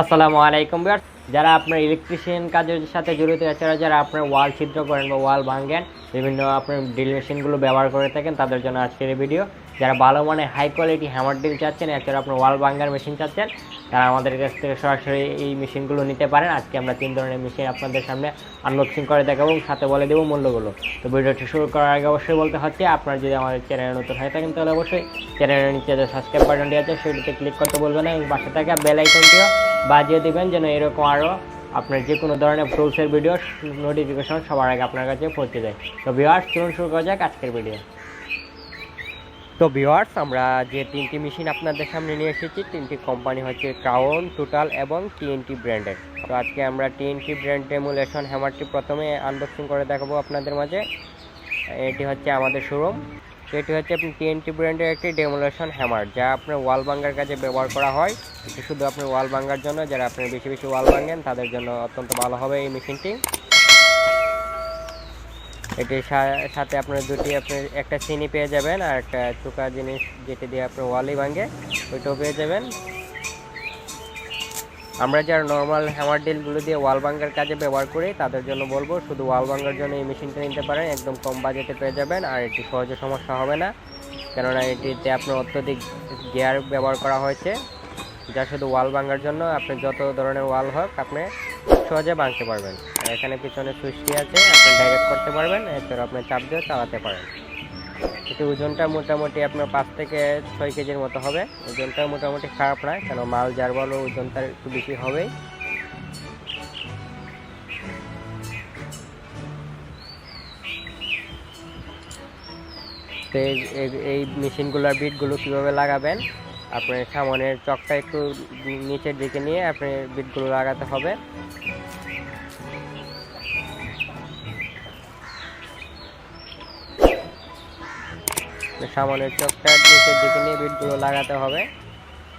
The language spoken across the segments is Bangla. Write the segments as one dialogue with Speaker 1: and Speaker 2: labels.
Speaker 1: আসসালামু আলাইকুম যারা আপনার ইলেকট্রিশিয়ান কাজের সাথে জড়িত এছাড়া যারা আপনার ওয়াল ছিদ্র করেন বা ওয়াল ভাঙেন, বিভিন্ন আপনার ড্রিল মেশিনগুলো ব্যবহার করে থাকেন, তাদের জন্য আজকের ভিডিও যারা ভালো মানে হাই কোয়ালিটি হ্যামার ড্রিল চাচ্ছেন এছাড়া আপনার ওয়াল ভাঙ্গার মেশিন চাচ্ছেন তারা আমাদের কাছ থেকে সরাসরি এই মেশিনগুলো নিতে পারেন। আজকে আমরা তিন ধরনের মেশিন আপনাদের সামনে আনবক্সিং করে দেখাবো এবং সাথে বলে দেবো মূল্যগুলো। তো ভিডিওটি শুরু করার আগে অবশ্যই বলতে হচ্ছে, আপনার যদি আমাদের চ্যানেলে নতুন হয়ে থাকেন তাহলে অবশ্যই চ্যানেলের নিচে যে সাবস্ক্রাইব বাটনটি আছে, সেটিতে ক্লিক করতে বলবেন না এবং পাশে থাকা বেল আইকনটিও বাজিয়ে দিবেন, যেন এরকম আরও আপনার যে কোনো ধরনের টুলসের ভিডিও নোটিফিকেশন সবার আগে আপনার কাছে পৌঁছে যায়। তো ভিওয়ার্স চলুন শুরু করা যাক আজকের ভিডিও তো ভিওয়ার্স আমরা যে তিনটি মেশিন আপনাদের সামনে নিয়ে এসেছি, তিনটি কোম্পানি হচ্ছে ক্রাউন টোটাল এবং টিএনটি ব্র্যান্ডের তো আজকে আমরা টিএনটি ব্র্যান্ড ডেমুলেশন হ্যামারটি প্রথমে আনবক্সিং করে দেখাবো আপনাদের মাঝে। এটি হচ্ছে আমাদের শোরুম এটি হচ্ছে আপনি টিএনটি ব্র্যান্ডের একটি ডেমোলেশন হ্যামার যা আপনার ওয়াল ভাঙ্গার কাজে ব্যবহার করা হয়। এটি শুধু আপনার ওয়াল ভাঙ্গার জন্য, যারা আপনি বেশি বেশি ওয়াল ভাঙেন, তাদের জন্য অত্যন্ত ভালো হবে এই মেশিনটি এটির সাথে আপনার দুটি আপনি একটা চিনি পেয়ে যাবেন আর একটা চোকা জিনিস যেটি দিয়ে আপনার ওয়ালই ভাঙে, ওইটাও পেয়ে যাবেন। আমরা যারা নর্মাল হ্যামার ডিলগুলো দিয়ে ওয়াল ভাঙ্গার কাজে ব্যবহার করি, তাদের জন্য বলব শুধু ওয়াল ভাঙ্গার জন্য এই মেশিনটা নিতে পারেন, একদম কম বাজেটে পেয়ে যাবেন আর এটি সহজে সমস্যা হবে না। কেননা এটিতে আপনার অত্যধিক গিয়ার ব্যবহার করা হয়েছে, যা শুধু ওয়াল ভাঙ্গার জন্য, আপনি যত ধরনের ওয়াল হোক, আপনি সহজে ভাঙতে পারবেন। আর এখানে পিছনে সুইচটি আছে, আপনি ডাইরেক্ট করতে পারবেন এছাড়া আপনি চাপ দিয়ে চালাতে পারেন। এটি ওজনটা মোটামুটি আপনার পাঁচ থেকে ছয় কেজির মতো হবে। ওজনটা মোটামুটি খারাপ নয়, কেন মাল যার বলো ওজনটা একটু বেশি হবেই। তো এই মেশিনগুলোর বিটগুলো কীভাবে লাগাবেন? আপনার সামনের চকটা একটু নিচের দিকে নিয়ে আপনি বিটগুলো লাগাতে হবে। সামনের চকটা নিচের দিকে নিয়ে বিটগুলো লাগাতে হবে।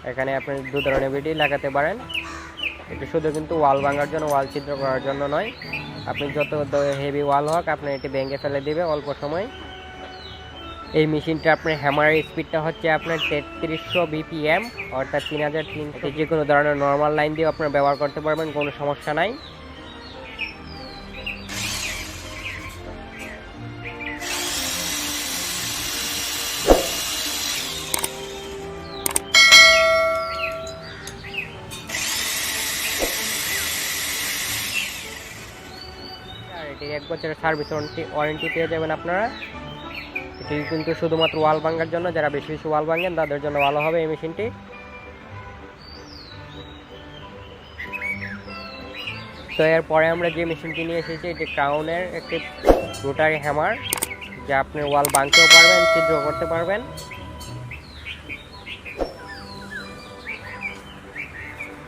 Speaker 1: এখানে আপনি দু ধরনের বিটই লাগাতে পারেন। এটি শুধু কিন্তু ওয়াল ভাঙার জন্য, ওয়াল ছিদ্র করার জন্য নয়। আপনি যত হেভি ওয়াল হোক, আপনি এটি ভেঙে ফেলে দিবে অল্প সময়। এই মেশিনটা আপনার হ্যামারের স্পিডটা হচ্ছে আপনার তেত্রিশশো বিপিএম অর্থাৎ তিন হাজার তিন যে কোনো ধরনের নর্মাল লাইন দিয়ে আপনার ব্যবহার করতে পারবেন কোনো সমস্যা নাই। এক বছরের সার্ভিস ওয়ারেন্টি ওয়ারেন্টি পেয়ে যাবেন আপনারা। এটি কিন্তু শুধুমাত্র ওয়াল ভাঙার জন্য, যারা বেশি বেশি ওয়াল ভাঙেন তাদের জন্য ভালো হবে এই মেশিনটি। তো এরপরে আমরা যে মেশিনটি নিয়ে এসেছি, এটি ক্রাউনের একটি রোটারি হ্যামার, যা আপনি ওয়াল ভাঙতেও পারবেন, ছিদ্র করতে পারবেন।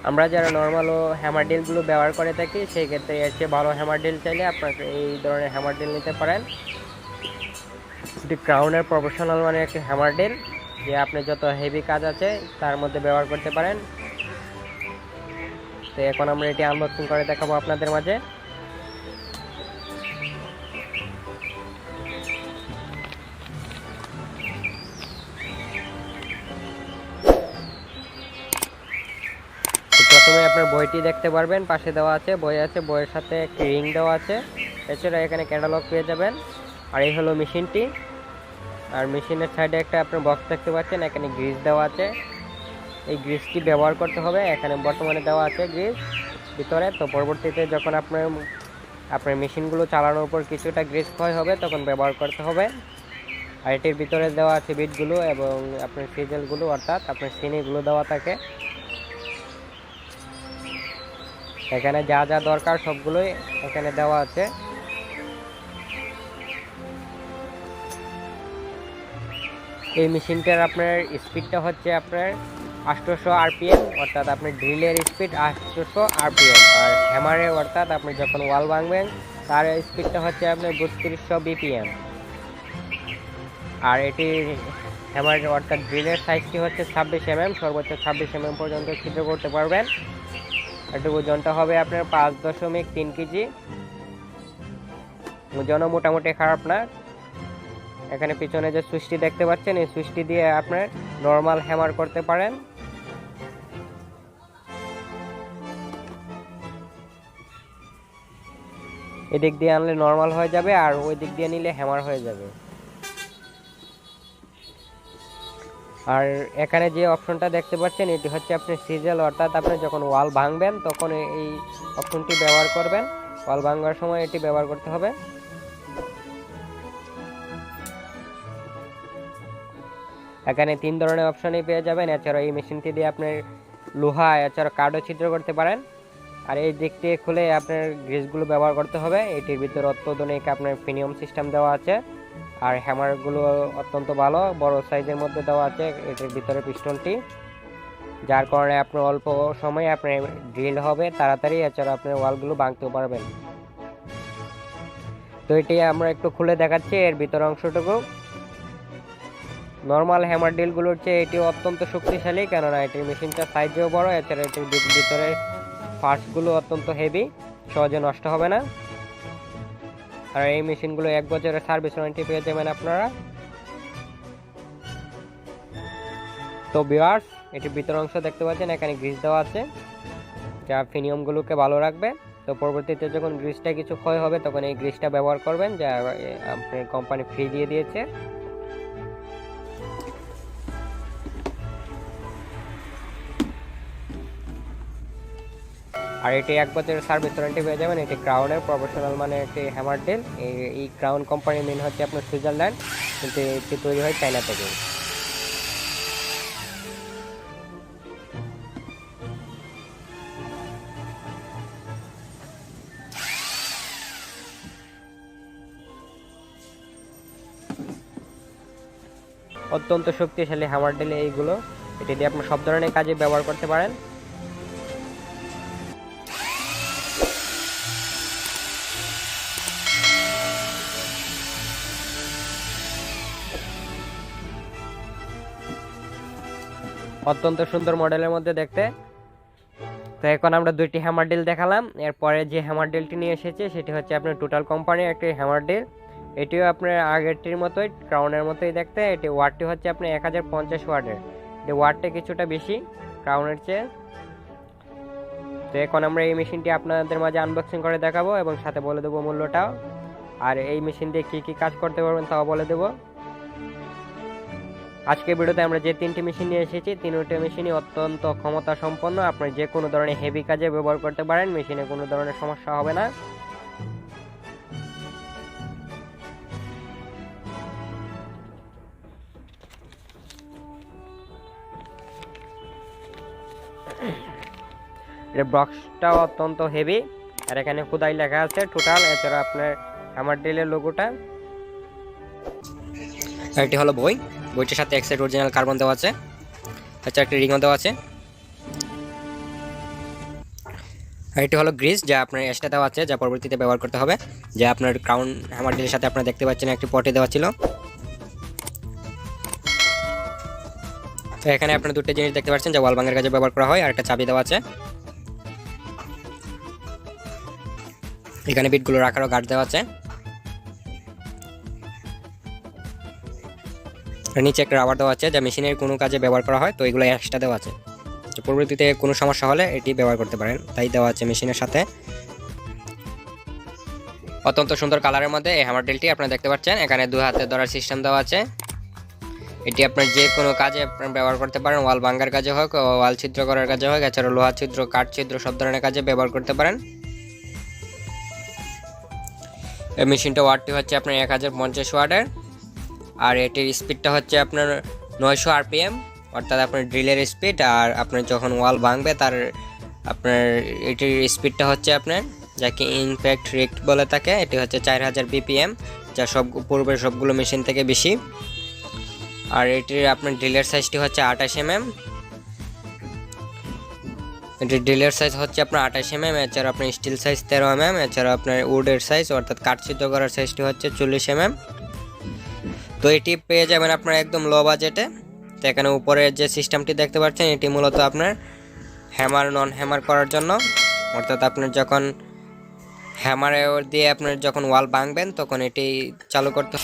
Speaker 1: আমরা যারা নর্মাল হ্যামার ডিলগুলো ব্যবহার করে থাকি, সেই ক্ষেত্রে এর চেয়ে ভালো হ্যামার ডিল চাইলে আপনাকে এই ধরনের হ্যামার ডিল নিতে পারেন। এটি ক্রাউনের প্রফেশনাল মানে একটি হ্যামার ডিল যে আপনি যত হেভি কাজ আছে, তার মধ্যে ব্যবহার করতে পারেন। তো এখন আমরা এটি আনবক্সিং করে দেখাবো আপনাদের মাঝে। প্রথমে আপনার বইটি দেখতে পারবেন, পাশে দেওয়া আছে, বই আছে, বইয়ের সাথে একটি রিং দেওয়া আছে। এছাড়া এখানে ক্যাটালগ পেয়ে যাবেন। আর এই হলো মেশিনটি। আর মেশিনের সাইডে একটা আপনার বক্স দেখতে পাচ্ছেন, এখানে গ্রিজ দেওয়া আছে। এই গ্রিজটি ব্যবহার করতে হবে? এখানে বর্তমানে দেওয়া আছে গ্রিজ ভিতরে তো পরবর্তীতে যখন আপনার আপনার মেশিনগুলো চালানোর উপর কিছুটা গ্রিজ ক্ষয় হবে, তখন ব্যবহার করতে হবে। আর এটির ভিতরে দেওয়া আছে বিটগুলো এবং আপনার সিজেলগুলো, অর্থাৎ আপনার চিনিগুলো দেওয়া থাকে। এখানে যা যা দরকার সবগুলোই এখানে দেওয়া আছে। এই মেশিনটার আপনার স্পিডটা হচ্ছে আপনার আটশোশো আরপিএম, অর্থাৎ আপনার ড্রিলের স্পিড আটশোশো আরপিএম। আর হ্যামারের অর্থাৎ আপনি যখন ওয়াল ভাঙবেন, তার স্পিডটা হচ্ছে আপনার বত্রিশশো বিপিএম। আর এটি হ্যামার, অর্থাৎ ড্রিলের সাইজটি হচ্ছে ছাব্বিশ এমএম, সর্বোচ্চ ছাব্বিশ এমএম পর্যন্ত ছিদ্র করতে পারবেন। একটু ওজনটা হবে আপনার পাঁচ দশমিক তিন কেজি। ওজনও মোটামুটি খারাপ না। এখানে পিছনে যে সুইচটি দেখতে পাচ্ছেন, এই সুইচটি দিয়ে আপনি নর্মাল হ্যামার করতে পারেন। এদিক দিয়ে আনলে নর্মাল হয়ে যাবে আর ওই দিক দিয়ে নিলে হ্যামার হয়ে যাবে। আর এখানে যে অপশনটা দেখতে পাচ্ছেন, এটি হচ্ছে আপনি সিজেল, অর্থাৎ আপনি যখন ওয়াল ভাঙবেন, তখন এই অপশনটি ব্যবহার করবেন। ওয়াল ভাঙবার সময় এটি ব্যবহার করতে হবে। এখানে তিন ধরনের অপশনই পেয়ে যাবেন। এছাড়া এই মেশিনটি দিয়ে আপনার লোহা এছাড়া কার্ডও ছিদ্র করতে পারেন। আর এই দিক থেকে খুলে আপনার গ্রিসগুলো ব্যবহার করতে হবে। এটির ভিতরে অত্যাধুনিক আপনার প্রিমিয়াম সিস্টেম দেওয়া আছে। আর হ্যামারগুলো অত্যন্ত ভালো, বড় সাইজের মধ্যে দেওয়া আছে এটির ভিতরে পিস্টনটি। যার কারণে আপনার অল্প সময়ে আপনার ড্রিল হবে তাড়াতাড়ি এছাড়া আপনার ওয়ালগুলো ভাঙতেও পারবেন। তো এটি আমরা একটু খুলে দেখাচ্ছি, এর ভিতর অংশটুকু। নর্মাল হ্যামার ডিলগুলোর চেয়ে এটি অত্যন্ত শক্তিশালী, কেননা এটির মেশিনটা সাইজেও বড়, এছাড়া এটির ভিত- ভিতরে পার্টসগুলো অত্যন্ত হেভি সহজে নষ্ট হবে না। আর এই মেশিনগুলো এক বছরের সার্ভিস ওয়ারেন্টি পেয়ে যাবেন আপনারা। তো বিয়ার্স এটির ভিতর অংশ দেখতে পাচ্ছেন, এখানে গ্রিস দেওয়া আছে, যা ফিনিয়মগুলোকে ভালো রাখবে। তো পরবর্তীতে যখন গ্রিসটা কিছু ক্ষয় হবে, তখন এই গ্রিসটা ব্যবহার করবেন, যা আপনার কোম্পানি ফ্রি দিয়ে দিয়েছে। আর এটি এক বছরের সার্ভিস ওয়ারেন্টি পেয়ে যাবেন এটি ক্রাউনের প্রফেশনাল মানে একটি হ্যামার ডেল এই ক্রাউন কোম্পানির মেন হচ্ছে আপনার সুইজারল্যান্ড, কিন্তু এটি তৈরি হয় চায়না থেকে। অত্যন্ত শক্তিশালী হ্যামার ডেল এইগুলো। এটি দিয়ে আপনি সব ধরনের কাজে ব্যবহার করতে পারেন। অত্যন্ত সুন্দর মডেলের মধ্যে দেখতে। তো এখন আমরা দুইটি হ্যামার ডিল দেখালাম। এরপরে যে হ্যামার ডিলটি নিয়ে এসেছে, সেটি হচ্ছে আপনার টোটাল কোম্পানির একটি হ্যামার ডিল এটিও আপনার আগেরটির মতোই ক্রাউনের মতোই দেখতে। এটি ওয়াটটি হচ্ছে আপনার এক হাজার পঞ্চাশ ওয়াটের এটি ওয়াটটা কিছুটা বেশি ক্রাউনের চেয়ে। তো এখন আমরা এই মেশিনটি আপনাদের মাঝে আনবক্সিং করে দেখাবো এবং সাথে বলে দেবো মূল্যটাও। আর এই মেশিন দিয়ে কী কী কাজ করতে পারবেন তাও বলে দেবো। আজকে ভিডিওতে আমরা যে তিনটি মেশিন নিয়ে এসেছি, তিনটি মেশিনই অত্যন্ত ক্ষমতা সম্পন্ন আপনি যে কোনো ধরনের হেভি কাজে ব্যবহার করতে পারেন মেশিনে কোনো ধরনের সমস্যা হবে না। এর বক্সটাও অত্যন্ত হেভি আর এখানে খুদাই লেখা আছে টোটাল এছাড়া আপনার আমার ডিলের লোগোটা এটি হলো বই। বইটার সাথে এক সাইড অরিজিনাল কার্বন দেওয়া আছে আচ্ছা একটা রিংও দেওয়া আছে। আর এটি হলো গ্রিস যা আপনার এক্সট্রা দেওয়া আছে, যা পরবর্তীতে ব্যবহার করতে হবে। যা আপনার ক্রাউন হ্যামার ডিলের সাথে আপনারা দেখতে পাচ্ছেন, একটি পটে দেওয়া ছিল। তো এখানে আপনার দুটো জিনিস দেখতে পাচ্ছেন, যা ওয়াল ভাঙের কাজে ব্যবহার করা হয়, আর একটা চাবি দেওয়া আছে। এখানে বিটগুলো রাখারও গার্ড দেওয়া আছে। নিচে একটা রাবার দেওয়া আছে যা মেশিনের কোনো কাজে ব্যবহার করা হয়, তো এগুলো এক্সট্রা দেওয়া আছে। তো পরবর্তীতে কোনো সমস্যা হলে এটি ব্যবহার করতে পারেন। তাই দেওয়া আছে মেশিনের সাথে। অত্যন্ত সুন্দর কালারের মধ্যে এই হ্যামার ড্রিলটি আপনারা দেখতে পাচ্ছেন। এখানে দু হাতে ধরার সিস্টেম দেওয়া আছে। এটি আপনার যে কোনো কাজে ব্যবহার করতে পারেন। ওয়াল ভাঙ্গার কাজে হোক ওয়াল ছিদ্র করার কাজে হোক এছাড়া লোহা ছিদ্র, কাঠ ছিদ্র, সব ধরনের কাজে ব্যবহার করতে পারেন। এই মেশিনটা ওয়াটটি হচ্ছে আপনার এক হাজার পঞ্চাশ ওয়াটের। আর এটির স্পিডটা হচ্ছে আপনার নয়শো আরপিএম, অর্থাৎ আপনার ড্রিলের স্পিড, আর আপনার যখন ওয়াল ভাঙবে তার আপনার এটির স্পিডটা হচ্ছে আপনার, যাকে ইনফ্যাক্ট রেক্ট বলে থাকে এটি হচ্ছে চার হাজার বিপিএম, যা সব পূর্বের সবগুলো মেশিন থেকে বেশি। আর এটির আপনার ড্রিলের সাইজটি হচ্ছে আঠাশ এমএম। এটির ড্রিলের সাইজ হচ্ছে আপনার আঠাশ এমএম, এছাড়া আপনার স্টিল সাইজ তেরো এমএম, এছাড়া আপনার উডের সাইজ, অর্থাৎ কাঠচিত্র করার সাইজটি হচ্ছে চল্লিশ এমএম। তো এটি পেয়ে যাবেন আপনার একদম লো বাজেটে তো এখানে উপরে যে সিস্টেমটি দেখতে পাচ্ছেন, এটি মূলত আপনার হ্যামার নন হ্যামার করার জন্য। অর্থাৎ আপনার যখন হ্যামারে দিয়ে আপনার যখন ওয়াল ভাঙবেন, তখন এটি চালু করতে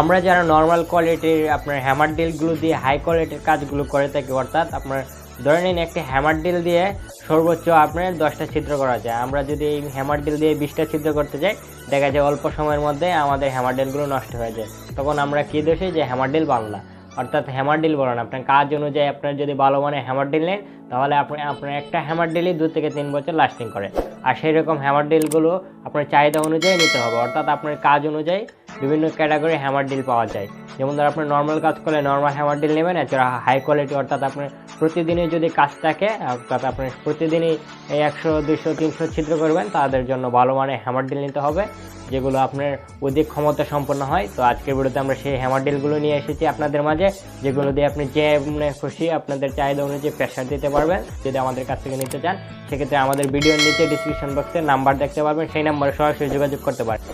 Speaker 1: আমরা যারা নর্মাল কোয়ালিটির আপনার হ্যামার ডিলগুলো দিয়ে হাই কোয়ালিটির কাজগুলো করে থাকি, অর্থাৎ আপনার ধরে নিন একটি হ্যামার ডিল দিয়ে সর্বোচ্চ আপনার দশটা ছিদ্র করা যায়। আমরা যদি এই হ্যামার ডিল দিয়ে বিশটা ছিদ্র করতে যাই, দেখা যায় অল্প সময়ের মধ্যে আমাদের হ্যামার ডিলগুলো নষ্ট হয়ে যায়। তখন আমরা কী দোষী? যে হ্যামার ডিল বাংলা অর্থাৎ হ্যামার ডিল বলেন আপনার কাজ অনুযায়ী আপনার যদি ভালো মানে হ্যামার ডিল নেন, তাহলে আপনি, আপনার একটা হ্যামার ডিলই দু থেকে তিন বছর লাস্টিং করে। আর সেই রকম হ্যামার ডিলগুলো আপনার চাহিদা অনুযায়ী নিতে হবে। অর্থাৎ আপনার কাজ অনুযায়ী বিভিন্ন ক্যাটাগরি হ্যামার ডিল পাওয়া যায়। যেমন ধর আপনি নর্মাল কাজ করলে নর্মাল হ্যামার ডিল নেবেন এছাড়া হাই কোয়ালিটি অর্থাৎ আপনার প্রতিদিনই যদি কাজ থাকে অর্থাৎ আপনি প্রতিদিনই এই একশো, দুইশো, তিনশো ছিদ্র করবেন, তাদের জন্য ভালো মানের হ্যামার ডিল নিতে হবে, যেগুলো আপনার অধিক ক্ষমতা সম্পন্ন হয়। তো আজকের ভিডিওতে আমরা সেই হ্যামার ডিলগুলো নিয়ে এসেছি আপনাদের মাঝে, যেগুলো দিয়ে আপনি যে মানে খুশি আপনাদের চাহিদা অনুযায়ী প্রেশার দিতে পারবেন, যদি আমাদের কাছ থেকে নিতে চান, সেক্ষেত্রে আমাদের ভিডিওর নিচে ডিসক্রিপশন বক্সে নাম্বার দেখতে পারবেন, সেই নাম্বারে সরাসরি যোগাযোগ করতে পারেন